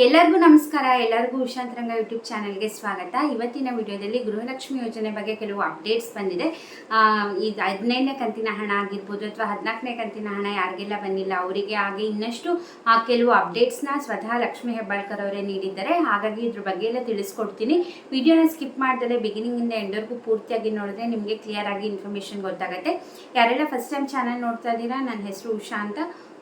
ಎಲ್ಲರಿಗೂ ನಮಸ್ಕಾರ, ಎಲ್ಲರಿಗೂ ಉಷಾಂತರಂಗ ಯೂಟ್ಯೂಬ್ ಚಾನಲ್ಗೆ ಸ್ವಾಗತ. ಇವತ್ತಿನ ವಿಡಿಯೋದಲ್ಲಿ ಗೃಹಲಕ್ಷ್ಮಿ ಯೋಜನೆ ಬಗ್ಗೆ ಕೆಲವು ಅಪ್ಡೇಟ್ಸ್ ಬಂದಿದೆ. ಇದು ಹದಿನೈದನೇ ಕಂತಿನ ಹಣ ಆಗಿರ್ಬೋದು ಅಥವಾ ಹದಿನಾಲ್ಕನೇ ಕಂತಿನ ಹಣ ಯಾರಿಗೆಲ್ಲ ಬಂದಿಲ್ಲ, ಅವರಿಗೆ ಹಾಗೆ ಇನ್ನಷ್ಟು ಕೆಲವು ಅಪ್ಡೇಟ್ಸ್ನ ಸ್ವತಃ ಲಕ್ಷ್ಮಿ ಹೆಬ್ಬಾಳ್ಕರ್ ಅವರೇ ನೀಡಿದ್ದಾರೆ. ಹಾಗಾಗಿ ಇದ್ರ ಬಗ್ಗೆ ಎಲ್ಲ ತಿಳಿಸ್ಕೊಡ್ತೀನಿ. ವಿಡಿಯೋನ ಸ್ಕಿಪ್ ಮಾಡ್ದಲೆ ಬಿಗಿನಿಂಗಿಂದ ಎಂಡವರೆಗೂ ಪೂರ್ತಿಯಾಗಿ ನೋಡಿದ್ರೆ ನಿಮಗೆ ಕ್ಲಿಯರ್ ಆಗಿ ಇನ್ಫಾರ್ಮೇಷನ್ ಗೊತ್ತಾಗುತ್ತೆ. ಯಾರೆಲ್ಲ ಫಸ್ಟ್ ಟೈಮ್ ಚಾನಲ್ ನೋಡ್ತಾ ಇದ್ದೀರಾ, ನನ್ನ ಹೆಸರು ಉಷಾ ಅಂತ.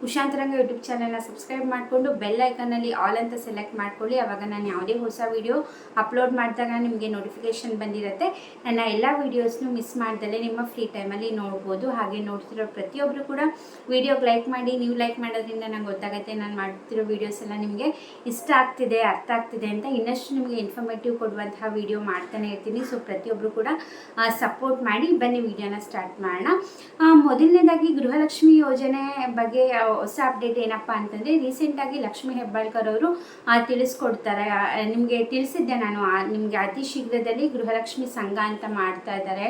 ಉಷಾಂತರಂಗ ಯೂಟ್ಯೂಬ್ ಚಾನಲ್ನ ಸಬ್ಸ್ಕ್ರೈಬ್ ಮಾಡಿಕೊಂಡು ಬೆಲ್ ಐಕನಲ್ಲಿ ಆಲ್ ಅಂತ ಸೆಲೆಕ್ಟ್ ಮಾಡ್ಕೊಳ್ಳಿ. ಆವಾಗ ನಾನು ಯಾವುದೇ ಹೊಸ ವಿಡಿಯೋ ಅಪ್ಲೋಡ್ ಮಾಡಿದಾಗ ನಿಮಗೆ ನೋಟಿಫಿಕೇಶನ್ ಬಂದಿರುತ್ತೆ. ನನ್ನ ಎಲ್ಲ ವೀಡಿಯೋಸ್ನು ಮಿಸ್ ಮಾಡ್ದಲೆ ನಿಮ್ಮ ಫ್ರೀ ಟೈಮಲ್ಲಿ ನೋಡ್ಬೋದು. ಹಾಗೆ ನೋಡ್ತಿರೋ ಪ್ರತಿಯೊಬ್ಬರು ಕೂಡ ವೀಡಿಯೋಗೆ ಲೈಕ್ ಮಾಡಿ, ನೀವು ಲೈಕ್ ಮಾಡೋದ್ರಿಂದ ನಂಗೆ ಗೊತ್ತಾಗುತ್ತೆ ನಾನು ಮಾಡ್ತಿರೋ ವೀಡಿಯೋಸ್ ಎಲ್ಲ ನಿಮಗೆ ಇಷ್ಟ ಆಗ್ತಿದೆ, ಅರ್ಥ ಆಗ್ತಿದೆ ಅಂತ ಇನ್ನಷ್ಟು ನಿಮಗೆ ಇನ್ಫಾರ್ಮೇಟಿವ್ ಕೊಡುವಂತಹ ವಿಡಿಯೋ ಮಾಡ್ತಾನೆ ಇರ್ತೀನಿ. ಸೊ ಪ್ರತಿಯೊಬ್ಬರು ಕೂಡ ಸಪೋರ್ಟ್ ಮಾಡಿ ಬನ್ನಿ, ವಿಡಿಯೋನ ಸ್ಟಾರ್ಟ್ ಮಾಡೋಣ. ಮೊದಲನೇದಾಗಿ ಗೃಹಲಕ್ಷ್ಮಿ ಯೋಜನೆ ಬಗ್ಗೆ ಹೊಸ ಅಪ್ಡೇಟ್ ಏನಪ್ಪ ರೀಸೆಂಟ್ ರೀಸೆಂಟಾಗಿ ಲಕ್ಷ್ಮಿ ಹೆಬ್ಬಾಳ್ಕರ್ ಅವರು ತಿಳಿಸ್ಕೊಡ್ತಾರೆ. ನಿಮ್ಗೆ ತಿಳಿಸಿದ್ದೆ ನಾನು. ನಿಮ್ಗೆ ಅತಿ ಶೀಘ್ರದಲ್ಲಿ ಗೃಹಲಕ್ಷ್ಮಿ ಸಂಘ ಅಂತ ಮಾಡ್ತಾ ಇದ್ದಾರೆ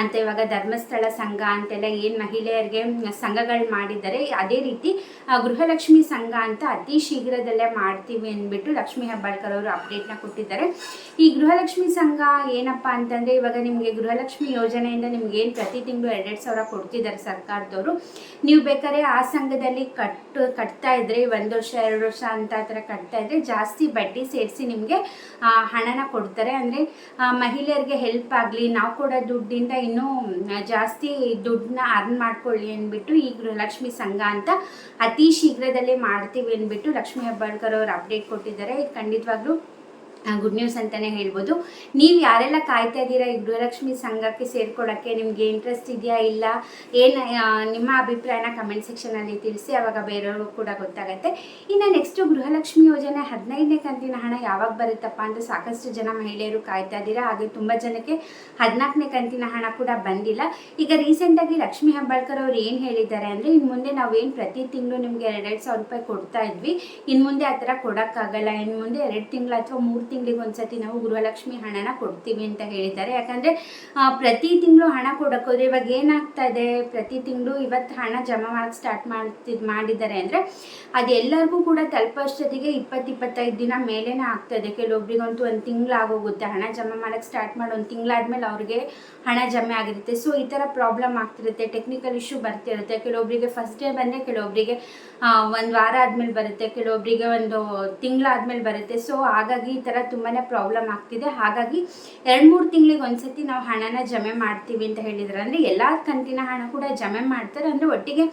ಅಂತ ಇವಾಗ ಧರ್ಮಸ್ಥಳ ಸಂಘ ಅಂತೆಲ್ಲ ಏನ್ ಮಹಿಳೆಯರಿಗೆ ಸಂಘಗಳು ಮಾಡಿದ್ದಾರೆ. ಅದೇ ರೀತಿ ಗೃಹಲಕ್ಷ್ಮಿ ಸಂಘ ಅಂತ ಅತಿ ಶೀಘ್ರದಲ್ಲೇ ಮಾಡ್ತೀವಿ ಅಂದ್ಬಿಟ್ಟು ಲಕ್ಷ್ಮಿ ಹೆಬ್ಬಾಳ್ಕರ್ ಅವರು ಅಪ್ಡೇಟ್ನ ಕೊಟ್ಟಿದ್ದಾರೆ. ಈ ಗೃಹಲಕ್ಷ್ಮಿ ಸಂಘ ಏನಪ್ಪ ಅಂತಂದ್ರೆ ಇವಾಗ ನಿಮಗೆ ಗೃಹಲಕ್ಷ್ಮಿ ಯೋಜನೆಯಿಂದ ನಿಮ್ಗೆ ಏನು ಪ್ರತಿ ತಿಂಗಳು ಎರಡೆರಡು ಸಾವಿರ ಕೊಡ್ತಿದ್ದಾರೆ ಸರ್ಕಾರದವರು. ನೀವು ಬೇಕಾದ್ರೆ ಆ ಸಂಘದಲ್ಲಿ ಕಟ್ಟು ಕಟ್ತಾ ಇದ್ರೆ, ಒಂದು ವರ್ಷ, ಎರಡು ವರ್ಷ ಅಂತ ಥರ ಕಟ್ತಾ ಇದ್ರೆ ಜಾಸ್ತಿ ಬಡ್ಡಿ ಸೇರಿಸಿ ನಿಮಗೆ ಹಣನ ಕೊಡ್ತಾರೆ. ಅಂದರೆ ಮಹಿಳೆಯರಿಗೆ ಹೆಲ್ಪ್ ಆಗಲಿ, ನಾವು ಕೊಡೋ ದುಡ್ಡಿಂದ ಇನ್ನೂ ಜಾಸ್ತಿ ದುಡ್ಡನ್ನ ಅರ್ನ್ ಮಾಡ್ಕೊಳ್ಳಿ ಅಂದ್ಬಿಟ್ಟು ಈ ಗೃಹಲಕ್ಷ್ಮಿ ಸಂಘ ಅಂತ ಅತಿ ಶೀಘ್ರದಲ್ಲೇ ಮಾಡ್ತೀವಿ ಅಂದ್ಬಿಟ್ಟು ಲಕ್ಷ್ಮೀ ಹೆಬ್ಬಾಳ್ಕರ್ ಅವರು ಅಪ್ಡೇಟ್ ಕೊಟ್ಟಿದ್ದಾರೆ. ಖಂಡಿತವಾಗ್ಲೂ ಗುಡ್ ನ್ಯೂಸ್ ಅಂತಲೇ ಹೇಳ್ಬೋದು. ನೀವು ಯಾರೆಲ್ಲ ಕಾಯ್ತಾ ಇದ್ದೀರಾ ಈ ಗೃಹಲಕ್ಷ್ಮಿ ಸಂಘಕ್ಕೆ ಸೇರ್ಕೊಳ್ಳೋಕ್ಕೆ? ನಿಮಗೆ ಇಂಟ್ರೆಸ್ಟ್ ಇದೆಯಾ ಇಲ್ಲ? ಏನು ನಿಮ್ಮ ಅಭಿಪ್ರಾಯನ ಕಮೆಂಟ್ ಸೆಕ್ಷನಲ್ಲಿ ತಿಳಿಸಿ, ಅವಾಗ ಬೇರೆಯವ್ರಿಗೂ ಕೂಡ ಗೊತ್ತಾಗುತ್ತೆ. ಇನ್ನು ನೆಕ್ಸ್ಟು ಗೃಹಲಕ್ಷ್ಮಿ ಯೋಜನೆ ಹದಿನೈದನೇ ಕಂತಿನ ಹಣ ಯಾವಾಗ ಬರುತ್ತಪ್ಪ ಅಂತ ಸಾಕಷ್ಟು ಜನ ಮಹಿಳೆಯರು ಕಾಯ್ತಾ ಇದ್ದೀರಾ. ಹಾಗೆ ತುಂಬ ಜನಕ್ಕೆ ಹದಿನಾಲ್ಕನೇ ಕಂತಿನ ಹಣ ಕೂಡ ಬಂದಿಲ್ಲ. ಈಗ ರೀಸೆಂಟಾಗಿ ಲಕ್ಷ್ಮಿ ಹೆಬ್ಬಾಳ್ಕರ್ ಅವ್ರು ಏನು ಹೇಳಿದ್ದಾರೆ ಅಂದರೆ ಇನ್ನು ಮುಂದೆ ನಾವೇನು ಪ್ರತಿ ತಿಂಗಳು ನಿಮಗೆ ಎರಡೆರಡು ಸಾವಿರ ರೂಪಾಯಿ ಕೊಡ್ತಾ ಇದ್ವಿ. ಇನ್ನು ಮುಂದೆ ಆ ಥರ ಕೊಡೋಕ್ಕಾಗಲ್ಲ. ಇನ್ನು ಮುಂದೆ ಎರಡು ತಿಂಗಳು ಅಥವಾ ಮೂರು ತಿಂಗಳಿಗೆ ಒಂದ್ಸತಿ ನಾವು ಗೃಹಲಕ್ಷ್ಮಿ ಹಣನ ಕೊಡ್ತೀವಿ ಅಂತ ಹೇಳಿದ್ದಾರೆ. ಯಾಕಂದರೆ ಪ್ರತಿ ತಿಂಗಳು ಹಣ ಕೊಡೋಕ್ಕೋದ್ರೆ ಇವಾಗ ಏನಾಗ್ತಾ ಇದೆ? ಪ್ರತಿ ತಿಂಗಳು ಇವತ್ತು ಹಣ ಜಮಾ ಮಾಡಕ್ಕೆ ಸ್ಟಾರ್ಟ್ ಮಾಡ್ತಿದ್, ಮಾಡಿದ್ದಾರೆ ಅಂದರೆ ಅದೆಲ್ಲರಿಗೂ ಕೂಡ ತಲುಪೋಷ್ಟೊತ್ತಿಗೆ ಇಪ್ಪತ್ತು ಇಪ್ಪತ್ತೈದು ದಿನ ಮೇಲೇನೆ ಇದೆ. ಕೆಲವೊಬ್ರಿಗಂತೂ ಒಂದು ತಿಂಗಳು ಆಗೋಗುತ್ತೆ. ಹಣ ಜಮಾ ಮಾಡಕ್ಕೆ ಸ್ಟಾರ್ಟ್ ಮಾಡಿ ಒಂದು ತಿಂಗಳಾದ್ಮೇಲೆ ಅವ್ರಿಗೆ ಹಣ ಜಮೆ ಆಗಿರುತ್ತೆ. ಸೊ ಈ ಥರ ಪ್ರಾಬ್ಲಮ್ ಆಗ್ತಿರುತ್ತೆ. ಟೆಕ್ನಿಕಲ್ ಇಶ್ಯೂ ಬರ್ತಿರುತ್ತೆ. ಕೆಲವೊಬ್ಬರಿಗೆ ಫಸ್ಟ್ ಡೇ ಬಂದರೆ ಕೆಲವೊಬ್ಬರಿಗೆ ಒಂದು ವಾರ ಆದಮೇಲೆ ಬರುತ್ತೆ. ಕೆಲವೊಬ್ಬರಿಗೆ ಒಂದು ತಿಂಗಳಾದ್ಮೇಲೆ ಬರುತ್ತೆ. ಸೊ ಹಾಗಾಗಿ ಈ ಥರ ತುಂಬಾ ಪ್ರಾಬ್ಲಮ್ ಆಗ್ತಿದೆ. ಹಾಗಾಗಿ ಎರಡು ಮೂರು ತಿಂಗಳಿಗೆ ಒಂದ್ಸತಿ ನಾವು ಹಣನ ಜಮೆ ಮಾಡ್ತೀವಿ ಅಂತ ಹೇಳಿದ್ರೆ ಅಂದರೆ ಎಲ್ಲ ಕಂತಿನ ಹಣ ಕೂಡ ಜಮೆ ಮಾಡ್ತಾರೆ. ಅಂದರೆ ಒಟ್ಟಿಗೆ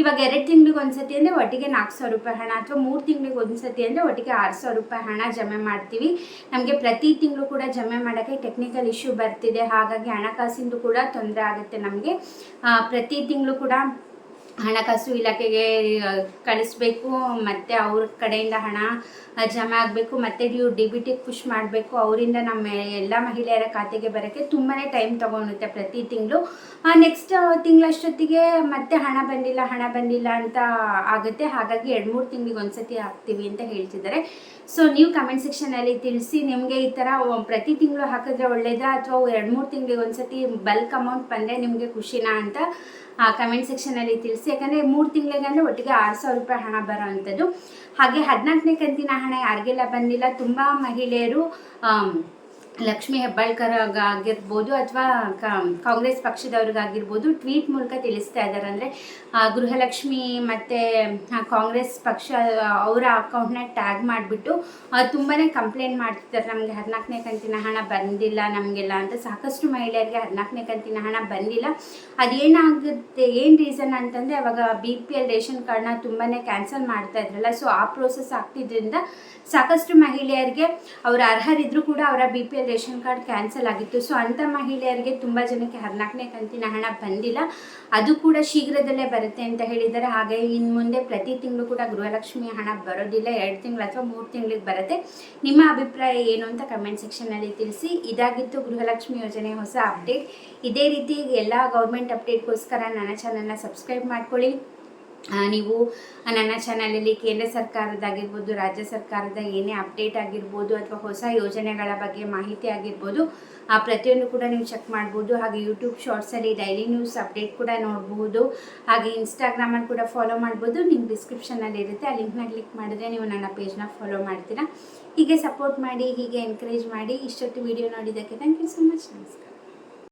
ಇವಾಗ ಎರಡು ತಿಂಗಳಿಗೆ ಒಂದ್ಸತಿ ಅಂದರೆ ಒಟ್ಟಿಗೆ ನಾಲ್ಕು ಸಾವಿರ ರೂಪಾಯಿ ಹಣ ಅಥವಾ ಮೂರು ತಿಂಗಳಿಗೆ ಒಂದ್ಸತಿ ಅಂದರೆ ಒಟ್ಟಿಗೆ ಆರು ಸಾವಿರ ರೂಪಾಯಿ ಹಣ ಜಮೆ ಮಾಡ್ತೀವಿ. ನಮಗೆ ಪ್ರತಿ ತಿಂಗಳು ಕೂಡ ಜಮೆ ಮಾಡೋಕ್ಕೆ ಟೆಕ್ನಿಕಲ್ ಇಶ್ಯೂ ಬರ್ತಿದೆ. ಹಾಗಾಗಿ ಹಣಕಾಸಿಂದು ಕೂಡ ತೊಂದರೆ ಆಗುತ್ತೆ ನಮಗೆ. ಪ್ರತಿ ತಿಂಗಳು ಕೂಡ ಹಣಕಾಸು ಇಲಾಖೆಗೆ ಕಳಿಸ್ಬೇಕು, ಮತ್ತು ಅವ್ರ ಕಡೆಯಿಂದ ಹಣ ಜಮಾ ಆಗಬೇಕು, ಮತ್ತು ನೀವು ಡಿ ಬಿ ಟಿಗೆ ಪುಷ್ ಮಾಡಬೇಕು, ಅವರಿಂದ ನಮ್ಮ ಎಲ್ಲ ಮಹಿಳೆಯರ ಖಾತೆಗೆ ಬರೋಕ್ಕೆ ತುಂಬಾ ಟೈಮ್ ತೊಗೊಳುತ್ತೆ ಪ್ರತಿ ತಿಂಗಳು. ನೆಕ್ಸ್ಟ್ ತಿಂಗಳಷ್ಟೊತ್ತಿಗೆ ಮತ್ತೆ ಹಣ ಬಂದಿಲ್ಲ ಹಣ ಬಂದಿಲ್ಲ ಅಂತ ಆಗುತ್ತೆ. ಹಾಗಾಗಿ ಎರಡು ಮೂರು ತಿಂಗಳಿಗೆ ಒಂದ್ಸತಿ ಹಾಕ್ತೀವಿ ಅಂತ ಹೇಳ್ತಿದ್ದಾರೆ. ಸೊ ನೀವು ಕಮೆಂಟ್ ಸೆಕ್ಷನಲ್ಲಿ ತಿಳಿಸಿ ನಿಮಗೆ ಈ ಥರ ಪ್ರತಿ ತಿಂಗಳು ಹಾಕಿದ್ರೆ ಒಳ್ಳೇದಾ? ಅಥವಾ ಎರಡು ಮೂರು ತಿಂಗಳಿಗೆ ಒಂದ್ಸತಿ ಬಲ್ಕ್ ಅಮೌಂಟ್ ಬಂದರೆ ನಿಮಗೆ ಖುಷಿನಾ ಅಂತ ಕಮೆಂಟ್ ಸೆಕ್ಷನಲ್ಲಿ ತಿಳಿಸಿ. ಯಾಕಂದರೆ ಮೂರು ತಿಂಗಳಿಗೆ ಅಂದರೆ ಒಟ್ಟಿಗೆ ಆರು ಸಾವಿರ ರೂಪಾಯಿ ಹಣ ಬರೋ ಅಂಥದ್ದು ಹಾಗೆ ಹದಿನಾಲ್ಕನೇ ಕಂತಿನ ಹಣ ಯಾರಿಗೆಲ್ಲ ಬಂದಿಲ್ಲ, ತುಂಬ ಮಹಿಳೆಯರು ಲಕ್ಷ್ಮಿ ಹೆಬ್ಬಾಳ್ಕರ್ ಆಗ- ಆಗಿರ್ಬೋದು ಅಥವಾ ಕಾಂಗ್ರೆಸ್ ಪಕ್ಷದವ್ರಿಗಾಗಿರ್ಬೋದು ಟ್ವೀಟ್ ಮೂಲಕ ತಿಳಿಸ್ತಾ ಇದ್ದಾರೆ. ಅಂದರೆ ಗೃಹಲಕ್ಷ್ಮಿ ಮತ್ತು ಕಾಂಗ್ರೆಸ್ ಪಕ್ಷ ಅವರ ಅಕೌಂಟ್ನ ಟ್ಯಾಗ್ ಮಾಡಿಬಿಟ್ಟು ತುಂಬಾ ಕಂಪ್ಲೇಂಟ್ ಮಾಡ್ತಿದ್ದಾರೆ. ನಮಗೆ ಹದಿನಾಲ್ಕನೇ ಕಂತಿನ ಹಣ ಬಂದಿಲ್ಲ ನಮಗೆಲ್ಲ ಅಂತ ಸಾಕಷ್ಟು ಮಹಿಳೆಯರಿಗೆ ಹದಿನಾಲ್ಕನೇ ಕಂತಿನ ಹಣ ಬಂದಿಲ್ಲ. ಅದೇನಾಗುತ್ತೆ, ಏನು ರೀಸನ್ ಅಂತಂದರೆ, ಅವಾಗ ಬಿ ಪಿ ಎಲ್ ರೇಷನ್ ಕಾರ್ಡ್ನ ತುಂಬಾ ಕ್ಯಾನ್ಸಲ್ ಮಾಡ್ತಾ ಇದ್ರಲ್ಲ. ಸೊ ಆ ಪ್ರೋಸೆಸ್ ಆಗ್ತಿದ್ದರಿಂದ ಸಾಕಷ್ಟು ಮಹಿಳೆಯರಿಗೆ ಅವರು ಅರ್ಹರಿದ್ದರೂ ಕೂಡ ಅವರ B P L ration card cancel ಆಗಿತ್ತು. ಸೊ ಅಂಥ ಮಹಿಳೆಯರಿಗೆ ತುಂಬ ಜನಕ್ಕೆ ಹದಿನಾಲ್ಕನೇ ಕಂತಿನ ಹಣ ಬಂದಿಲ್ಲ. ಅದು ಕೂಡ ಶೀಘ್ರದಲ್ಲೇ ಬರುತ್ತೆ ಅಂತ ಹೇಳಿದ್ದಾರೆ. ಹಾಗೆ ಇನ್ನು ಮುಂದೆ ಪ್ರತಿ ತಿಂಗಳು ಕೂಡ ಗೃಹಲಕ್ಷ್ಮಿಯ ಹಣ ಬರೋದಿಲ್ಲ. ಎರಡು ತಿಂಗಳು ಅಥವಾ ಮೂರು ತಿಂಗಳಿಗೆ ಬರುತ್ತೆ. ನಿಮ್ಮ ಅಭಿಪ್ರಾಯ ಏನು ಅಂತ ಕಮೆಂಟ್ ಸೆಕ್ಷನಲ್ಲಿ ತಿಳಿಸಿ. ಇದಾಗಿತ್ತು ಗೃಹಲಕ್ಷ್ಮಿ ಯೋಜನೆ ಹೊಸ ಅಪ್ಡೇಟ್. ಇದೇ ರೀತಿ ಎಲ್ಲ ಗೌರ್ಮೆಂಟ್ ಅಪ್ಡೇಟ್ಗೋಸ್ಕರ ನನ್ನ ಚಾನಲ್ನ ಸಬ್ಸ್ಕ್ರೈಬ್ ಮಾಡ್ಕೊಳ್ಳಿ. ನೀವು ನನ್ನ ಚಾನಲಲ್ಲಿ ಕೇಂದ್ರ ಸರ್ಕಾರದ್ದಾಗಿರ್ಬೋದು, ರಾಜ್ಯ ಸರ್ಕಾರದ ಏನೇ ಅಪ್ಡೇಟ್ ಆಗಿರ್ಬೋದು ಅಥವಾ ಹೊಸ ಯೋಜನೆಗಳ ಬಗ್ಗೆ ಮಾಹಿತಿ ಆಗಿರ್ಬೋದು, ಆ, ಪ್ರತಿಯೊಂದು ಕೂಡ ನೀವು ಚೆಕ್ ಮಾಡ್ಬೋದು. ಹಾಗೆ ಯೂಟ್ಯೂಬ್ ಶಾರ್ಟ್ಸಲ್ಲಿ ಡೈಲಿ ನ್ಯೂಸ್ ಅಪ್ಡೇಟ್ ಕೂಡ ನೋಡಬಹುದು ಹಾಗೆ ಇನ್ಸ್ಟಾಗ್ರಾಮಲ್ಲಿ ಕೂಡ ಫಾಲೋ ಮಾಡ್ಬೋದು. ನಿಮ್ಗೆ ಡಿಸ್ಕ್ರಿಪ್ಷನಲ್ಲಿ ಇರುತ್ತೆ. ಆ ಲಿಂಕ್ನ ಕ್ಲಿಕ್ ಮಾಡಿದ್ರೆ ನೀವು ನನ್ನ ಪೇಜ್ನ ಫಾಲೋ ಮಾಡ್ತೀರಾ. ಹೀಗೆ ಸಪೋರ್ಟ್ ಮಾಡಿ, ಹೀಗೆ ಎನ್ಕರೇಜ್ ಮಾಡಿ, ಇಷ್ಟೊತ್ತು ವಿಡಿಯೋ ನೋಡಿದ್ದಕ್ಕೆ ಥ್ಯಾಂಕ್ ಯು ಸೊ ಮಚ್ ನಮಸ್ಕಾರ.